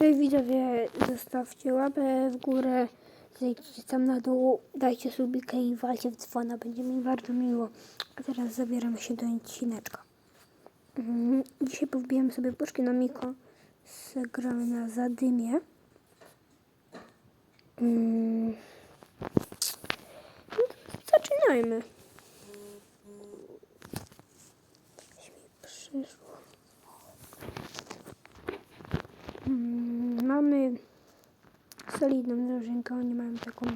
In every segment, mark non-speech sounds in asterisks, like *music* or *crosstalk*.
Cześć widzowie, zostawcie łapę w górę, zejdźcie tam na dół, dajcie subika i walcie w dzwona, będzie mi bardzo miło. A teraz zabieramy się do odcineczka. Mhm. Dzisiaj powbijamy sobie puszki na Miko, zagramy na Zadymie. Mm. No zaczynajmy. Coś mi przyszło. Mm, Mamy solidną drużynkę, oni mają taką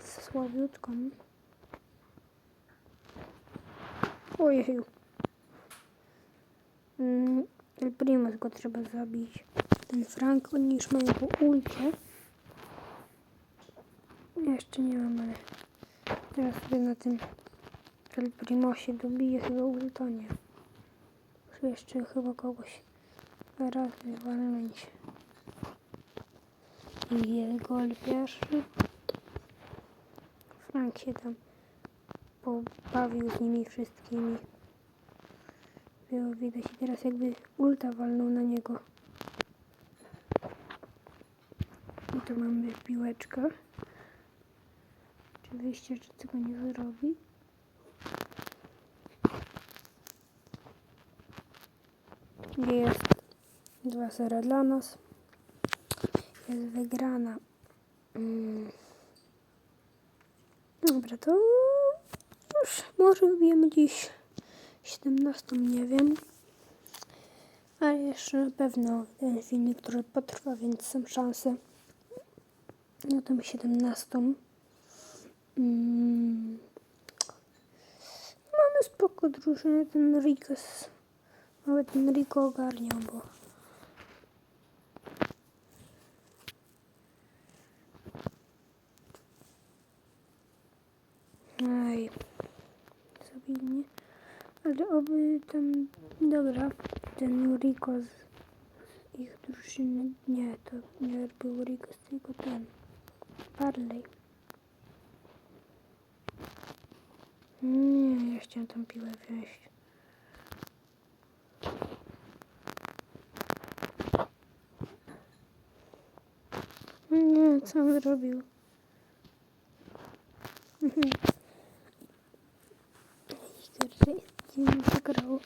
słabiutką. Ojeju. Mm, El Primus go trzeba zabić. Ten Frank, oni już mają po ulcie. Jeszcze nie mam, ale teraz sobie na tym El Primosie dobiję chyba ultonie. Jeszcze chyba kogoś raz walnąć. Jest gol pierwszy. Frank się tam pobawił z nimi wszystkimi. Było widać i teraz jakby ulta walnął na niego. I tu mamy piłeczkę. Oczywiście, że tego nie zrobi. Jest 2-0 dla nas. Jest wygrana. Mm. Dobra, to już może wbijemy dziś 17, nie wiem. Ale jeszcze na pewno ten filmik, który potrwa, więc są szanse na tą 17. Mm. Mamy spoko drużynę, ten Rikos. Nawet ten Riko ogarniał, bo Aj, zabili mnie. Ale oby tam, dobra, ten Riko z, ich drużyny, nie, to nie był Riko, tylko ten, Barley. Nie, ja chciałem tą piłę wziąć. Nie, co on zrobił? *laughs* Dziwnie zagrał.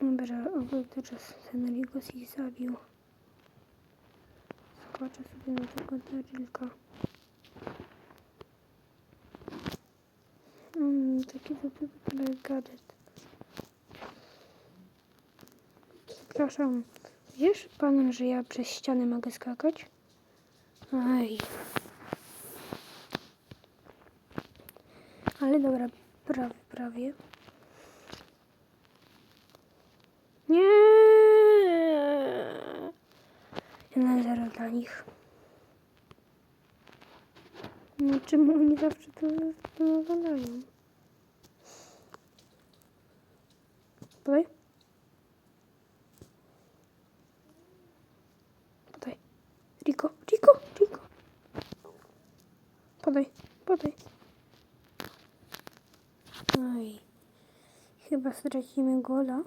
Dobra, teraz Rigos ich zabił. Skoczę sobie na tego Darylka. Mm, taki typowy gadet. Przepraszam, wiesz pan, że ja przez ściany mogę skakać? Aj. Ale dobra, prawie, prawie. Nie. Jeden zero dla nich. No czemu oni zawsze to, to nawalają? Podaj. Riko, Riko, Riko. Podaj, podaj. Oj. Chyba stracimy gola.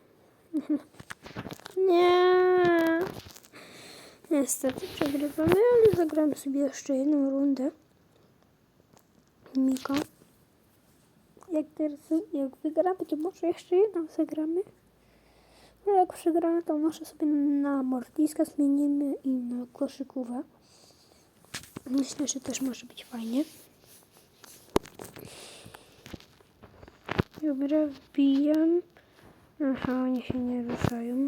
*laughs* Nie. Niestety przegrywamy, ale zagramy sobie jeszcze jedną rundę. Miko. Jak teraz, jak wygramy, to może jeszcze jedną zagramy. A jak przegramy, to może sobie na Mortiska zmienimy i na koszykówę. Myślę, że też może być fajnie. Dobra, wbijam. Aha, oni się nie ruszają.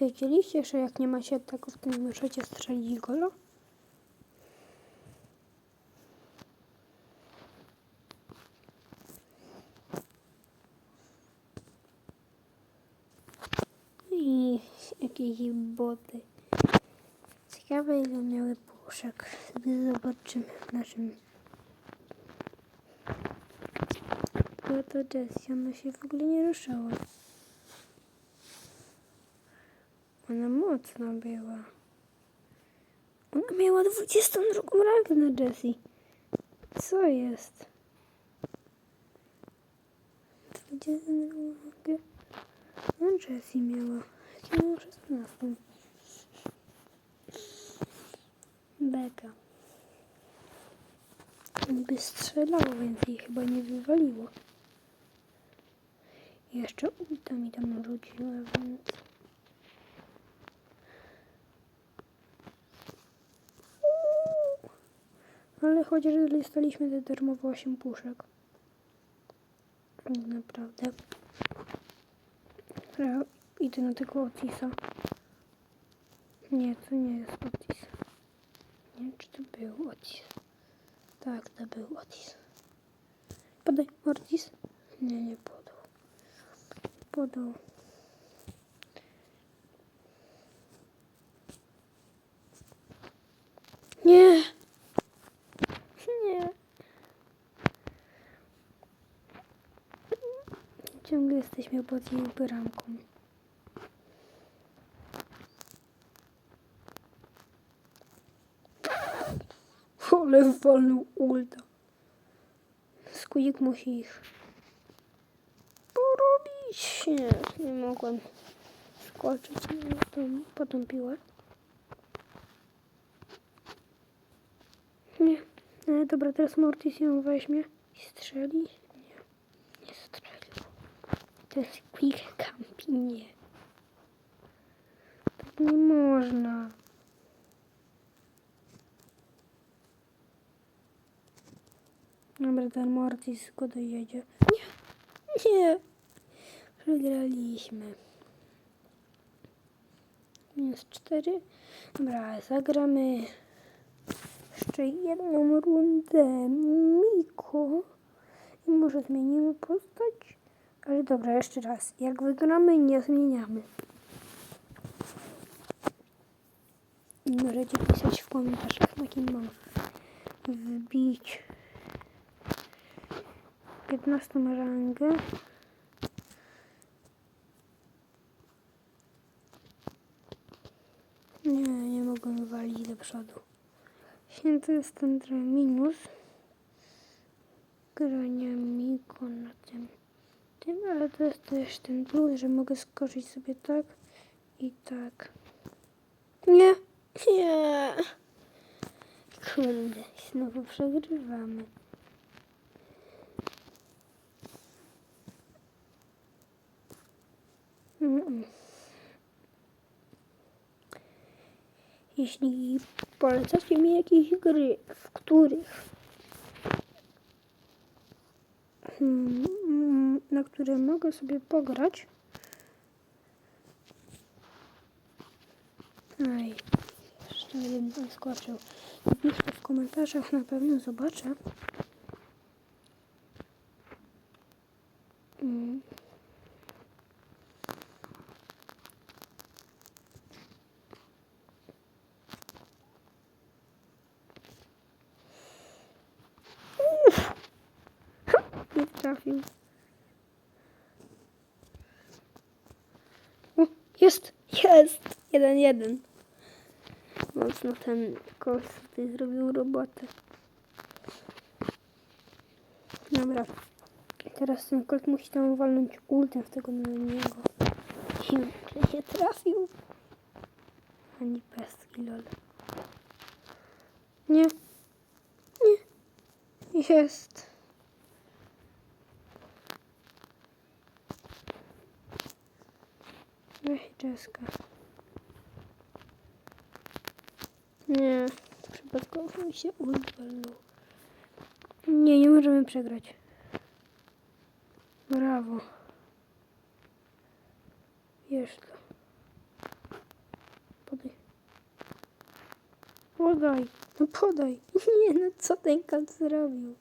Wiedzieliście, że jak nie macie ataków, to nie możecie strzelić gola? I jakieś boty. Ciekawe ile miały puszek. Sobie zobaczymy w naszym... Była to Jessie, ona się w ogóle nie ruszała. Ona mocna była. Ona miała 22 rangę na Jessie. Co jest? gdzie ten mogę? No Jessie miała. Ja miała 16. Beka. By strzelało, więc jej chyba nie wywaliło. Jeszcze ulta mi tam rzuciła, więc... Ale chociaż dostaliśmy te darmowe 8 puszek. Naprawdę. Ja idę na tego Otisa. Nie, to nie jest czy to był Otis. Tak, to był Otis. Podaj, Ortiz. Nie, nie podał. Podał. Nie. Nie. Ciągle jesteśmy pod jej bramką. Ale walnął ulta. Squeak musi ich porobić. Nie, nie mogłem skoczyć na tą, po. Nie. E, dobra, teraz Mortis ją weźmie i strzeli. Nie, nie strzelił. Ten Squeak campi, nie. Tak nie można. Dobra, ten Mortis go dojedzie. Nie, nie. Przegraliśmy. Minus cztery. Dobra, zagramy jeszcze jedną rundę Miko. I może zmienimy postać. Ale dobra, jeszcze raz. Jak wygramy, nie zmieniamy. Możecie pisać w komentarzach, jakim mam wbić 15 rangę. Nie, nie mogę walić do przodu. Właśnie to jest ten trochę minus grania Miko na tym, tym, ale to jest też ten plus, że mogę skoczyć sobie tak i tak. Nie, nie. Kurde, znowu przegrywamy. Jeśli polecacie mi jakieś gry, w których mm, na które mogę sobie pograć. Aj, jeszcze tam skoczył. Napiszcie w komentarzach, na pewno zobaczę. Mm. Nie trafił. Jest! Jest! Jeden, jeden. Mocno ten kość tutaj zrobił robotę. Dobra. Teraz ten kot musi tam walnąć ultem w tego niego. I nie trafił. Ani pestki, lol. Nie. Nie. Jest. Ech, czeska. Nie, przypadkowo mi się ulwalnął. Nie, nie możemy przegrać. Brawo. Jeszcze. Podaj. Podaj. No podaj. *laughs* Nie, no co ten kat zrobił?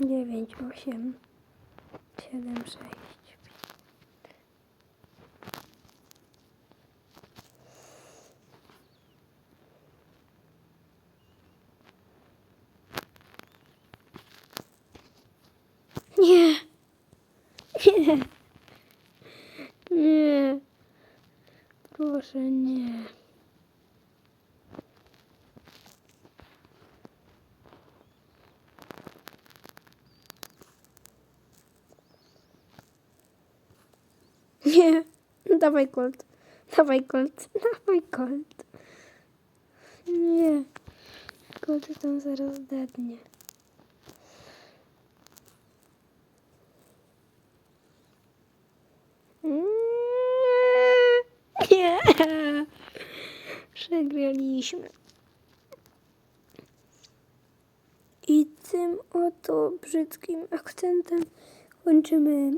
9, 8, 7, 6. dawaj Colt. Dawaj Colt. *laughs* Dawaj Colt. Nie. Colt tam zaraz dednie. Nie. Przegraliśmy. I tym oto brzydkim akcentem kończymy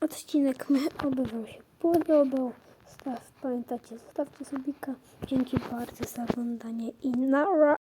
odcinek. Oby Wam się podobał. Staw, pamiętacie, zostawcie subika. Dzięki bardzo za oglądanie i nara.